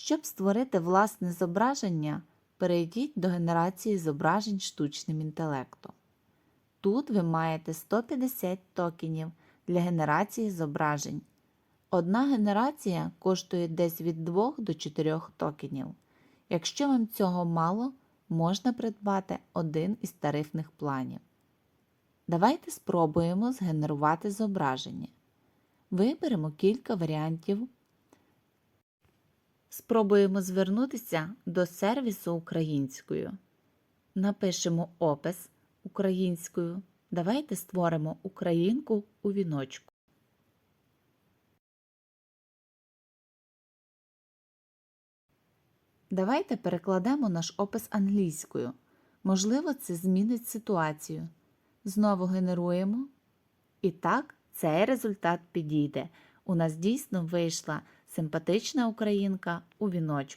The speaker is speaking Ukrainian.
Щоб створити власне зображення, перейдіть до генерації зображень штучним інтелектом. Тут ви маєте 150 токенів для генерації зображень. Одна генерація коштує десь від 2 до 4 токенів. Якщо вам цього мало, можна придбати один із тарифних планів. Давайте спробуємо згенерувати зображення. Виберемо кілька варіантів. Спробуємо звернутися до сервісу українською. Напишемо опис українською. Давайте створимо українку у віночку. Давайте перекладемо наш опис англійською. Можливо, це змінить ситуацію. Знову генеруємо. І так, цей результат підійде. У нас дійсно вийшла симпатична українка у віночку.